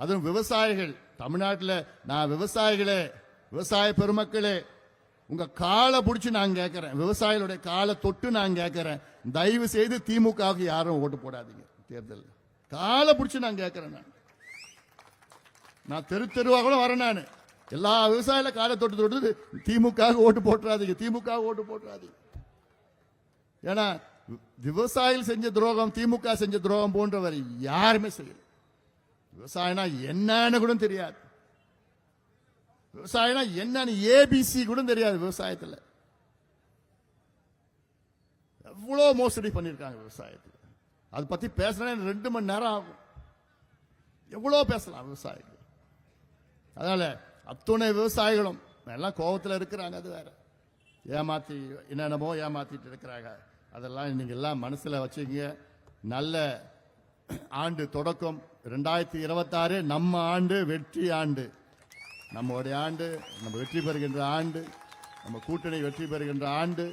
அதுவும் விவசாயிகள். தமிழ்நாட்டில் நான் விவசாயிகளே விவசாய பெருமக்களே உங்க காலை பிடிச்சி நான் கேட்கிறேன். விவசாயிகளுடைய காலை தொட்டு நான் கேட்கிறேன். தயவு செய்து திமுகவுக்கு யாரும் ஓட்டு போடாதீங்க தேர்தல் காலை பிடிச்சி நான் கேட்கிறேன் நான். நான் தெரு தெருவாக கூட வரேன் நான். எல்லா விவசாயில காலை தொட்டு தொட்டு திமுக ஓட்டு போட்டுறாதீங்க திமுக ஓட்டு போட்டுறாதீங்க. ஏன்னா விவசாயிகள் செஞ்ச துரோகம் திமுக செஞ்ச துரோகம் போன்றவர் யாருமே செய்யல. விவசாயம்னா என்னன்னு கூட தெரியாது. விவசாயம்னா என்னன்னு ஏபிசி கூட தெரியாது விவசாயத்தில். எவ்வளோ மோசடி பண்ணியிருக்காங்க விவசாயத்தில். அதை பற்றி பேசுறேன் ரெண்டு மணி நேரம் ஆகும். எவ்வளோ பேசலாம் விவசாயிகள்? அதனால அத்துணை விவசாயிகளும் எல்லாம் கோபத்தில் இருக்கிறாங்க அது வேற. ஏமாத்தி என்னென்னமோ ஏமாற்றிட்டு இருக்கிறாங்க. அதெல்லாம் நீங்கள் எல்லாம் மனசுல வச்சுக்கிங்க. நல்ல ஆண்டு தொடக்கம் ரெண்டாயிரத்தி இருபத்தாறு நம்ம ஆண்டு வெற்றி ஆண்டு. நம்முடைய ஆண்டு நம்ம வெற்றி பெறுகின்ற ஆண்டு நம்ம கூட்டணி வெற்றி பெறுகின்ற ஆண்டு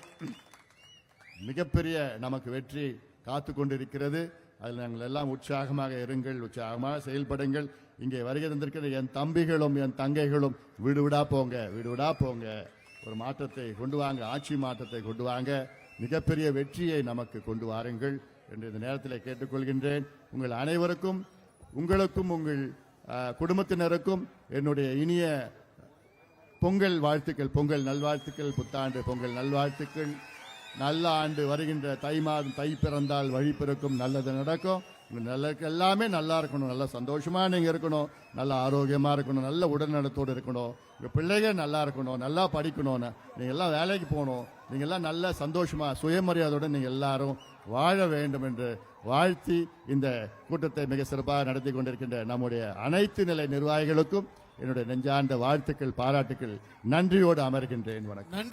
மிகப்பெரிய நமக்கு வெற்றி காத்து கொண்டிருக்கிறது. அதில் நாங்கள் எல்லாம் உற்சாகமாக இருங்கள் உற்சாகமாக செயல்படுங்கள். இங்கே வருகை தந்திருக்கிற என் தம்பிகளும் என் தங்கைகளும் வீடு விடா போங்க வீடு விடா போங்க. ஒரு மாற்றத்தை கொண்டு வாங்க ஆட்சி மாற்றத்தை கொண்டு வாங்க. மிகப்பெரிய வெற்றியை நமக்கு கொண்டு வாருங்கள். என்று இந்த நேரத்தில் கேட்டுக்கொள்கின்றேன். உங்கள் அனைவருக்கும் உங்களுக்கும் உங்கள் குடும்பத்தினருக்கும் என்னுடைய இனிய பொங்கல் வாழ்த்துக்கள் பொங்கல் நல்வாழ்த்துக்கள் புத்தாண்டு பொங்கல் நல்வாழ்த்துக்கள். நல்ல ஆண்டு வருகின்ற தை மாதம் தை பிறந்தால் வழி பிறக்கும் நல்லது நடக்கும். நல்லா எல்லாமே நல்லா இருக்கணும். நல்ல சந்தோஷமாக நீங்கள் இருக்கணும். நல்ல ஆரோக்கியமாக இருக்கணும். நல்ல உடல்நலத்தோடு இருக்கணும். உங்கள் பிள்ளைகள் நல்லா இருக்கணும். நல்லா படிக்கணும்னு. நீங்கள் எல்லாம் வேலைக்கு போகணும். நீங்கள் எல்லாம் நல்ல சந்தோஷமாக சுயமரியாதையோட நீங்கள் எல்லாரும் வாழ வேண்டும் என்று வாழ்த்தி இந்த கூட்டத்தை மிக சிறப்பாக நடத்தி கொண்டிருக்கின்ற நம்முடைய அனைத்து நிலை நிர்வாகிகளுக்கும் என்னுடைய நெஞ்சார்ந்த வாழ்த்துக்கள் பாராட்டுக்கள் நன்றியோடு அமர்கின்றேன். வணக்கம்.